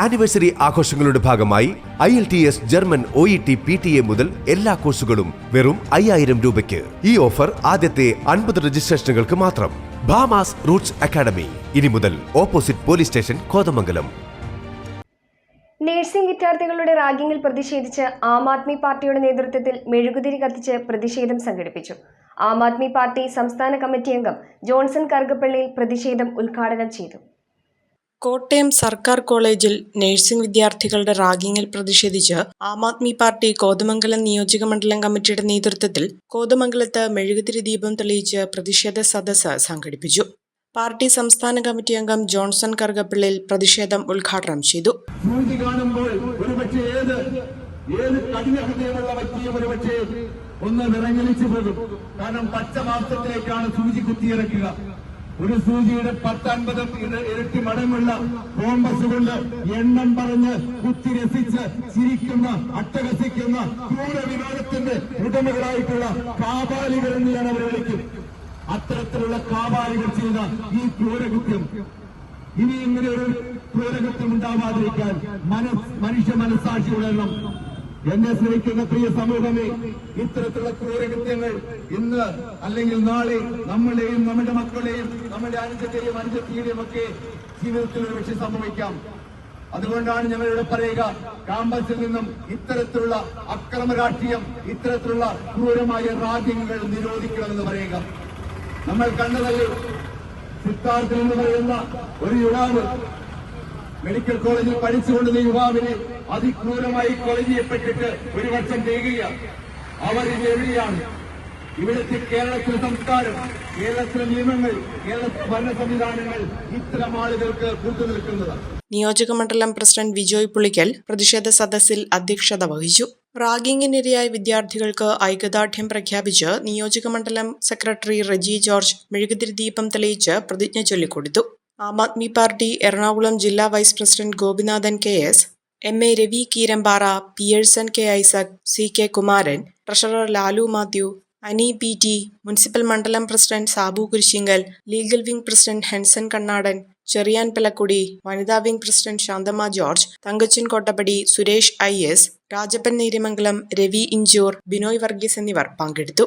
Anniversary ആഘോഷങ്ങളുടെ ഭാഗമായി I L T S German O E T P T A മുതൽ എല്ലാ കോഴ്സുകളും വെറും അയ്യായിരം രൂപയ്ക്ക്. ഈ ഓഫർ ആദ്യത്തെ അൻപത് രജിസ്ട്രേഷനുകൾക്ക് മാത്രം. Bhamas roots academy. ഇനി മുതൽ opposite police station Kothamangalam. Nursing വിദ്യാർത്ഥികളുടെ റാഗിങ്ങിൽ പ്രതിഷേധിച്ച് ആം ആദ്മി പാർട്ടിയുടെ നേതൃത്വത്തിൽ മെഴുകുതിരി കത്തിച്ച് പ്രതിഷേധം സംഘടിപ്പിച്ചു. ആം ആദ്മി പാർട്ടി സംസ്ഥാന കമ്മിറ്റി അംഗം ജോൺസൺ കറുകപ്പള്ളിയിൽ പ്രതിഷേധം ഉദ്ഘാടനം ചെയ്തു. കോട്ടയം സർക്കാർ കോളേജിൽ നഴ്സിംഗ് വിദ്യാർത്ഥികളുടെ റാഗിങ്ങിൽ പ്രതിഷേധിച്ച് ആം ആദ്മി പാർട്ടി കോതമംഗലം നിയോജക മണ്ഡലം കമ്മിറ്റിയുടെ നേതൃത്വത്തിൽ കോതമംഗലത്ത് മെഴുകുതിരി ദീപം തെളിയിച്ച് പ്രതിഷേധ സദസ്സ് സംഘടിപ്പിച്ചു. പാർട്ടി സംസ്ഥാന കമ്മിറ്റി അംഗം ജോൺസൺ കറുകപ്പിള്ളിൽ പ്രതിഷേധം ഉദ്ഘാടനം ചെയ്തു. ഒന്ന് വിറങ്ങലിച്ചു പോകും. കാരണം പച്ച സൂചി കുത്തിയിറക്കുക ഒരു സൂചിയുടെ പത്തൻപത് ഇരട്ടി മടങ്ങുള്ള കോമ്പസ് കൊണ്ട് എണ്ണം പറഞ്ഞ് കുത്തി രസിച്ച് ചിരിക്കുന്ന അട്ടഹസിക്കുന്ന ക്രൂരവിനോദത്തിന്റെ ഉടമകളായിട്ടുള്ള കാപാലികൾ എന്ന് അവരെ വിളിക്കും. അത്തരത്തിലുള്ള കാപാലികൾ ചെയ്ത ഈ ക്രൂരകൃത്യം ഇനി ഇങ്ങനെ ഒരു ക്രൂരകൃത്യം ഉണ്ടാവാതിരിക്കാൻ മനസ് മനുഷ്യ മനസ്സാക്ഷിയുടെ ഉണരണം എന്നെ സ്നേഹിക്കുന്ന പ്രിയ സമൂഹമേ ഇത്തരത്തിലുള്ള ക്രൂരകൃത്യങ്ങൾ ഇന്ന് അല്ലെങ്കിൽ നാളെ നമ്മളെയും നമ്മുടെ മക്കളെയും നമ്മുടെ അനുജത്തെയും അനുജത്തിയുടെയും ഒക്കെ ജീവിതത്തിൽ ഒരു പക്ഷെ സംഭവിക്കാം. അതുകൊണ്ടാണ് ഞങ്ങളിവിടെ പറയുക ക്യാമ്പസിൽ നിന്നും ഇത്തരത്തിലുള്ള അക്രമ രാഷ്ട്രീയം ഇത്തരത്തിലുള്ള ക്രൂരമായ രാജ്യങ്ങൾ നിരോധിക്കണമെന്ന് പറയുക. നമ്മൾ കണ്ടതല്ലേ സിദ്ധാർത്ഥൻ എന്ന് പറയുന്ന ഒരു യുവാവ് മെഡിക്കൽ കോളേജിൽ പഠിച്ചുകൊണ്ടിരുന്ന യുവാവിനെ അതിക്രൂരമായി കൊല ഒരു വർഷം ചെയ്യുകയാണ് അവർ ഇത് എവിടെയാണ്? ഇവിടുത്തെ കേരളത്തിലെ സംസ്കാരം കേരളത്തിലെ നിയമങ്ങൾ കേരളത്തിലെ ഭരണ സംവിധാനങ്ങൾ ഇത്തരം ആളുകൾക്ക് കൂട്ടുനിൽക്കുന്നത് നിയോജക മണ്ഡലം പ്രസിഡന്റ് വിജോയ് പുളിക്കൽ പ്രതിഷേധ സദസ്സിൽ അധ്യക്ഷത വഹിച്ചു. റാഗിങ്ങിനിരയായ വിദ്യാർത്ഥികൾക്ക് ഐക്യദാർഢ്യം പ്രഖ്യാപിച്ച് നിയോജക മണ്ഡലം സെക്രട്ടറി റെജി ജോർജ് മെഴുകുതിരി ദീപം തെളിയിച്ച് പ്രതിജ്ഞ ചൊല്ലിക്കൊടുത്തു. ആം ആദ്മി പാർട്ടി എറണാകുളം ജില്ലാ vice president Gopinathan K S M A Ravi Keerampara Pearson K Isaac C K Kumaran treasurer Lalu Mathew Ani P T municipal മണ്ഡലം president Sabu Kurisinkal legal wing president Henson Kannadan Cheriyan Pilakkudi വനിതാ wing president Shanthamma George Thankachan Kottappady Suresh I S Rajappan Neerimangalam Ravi Inchur Binoy Varghese എന്നിവർ പങ്കെടുത്തു.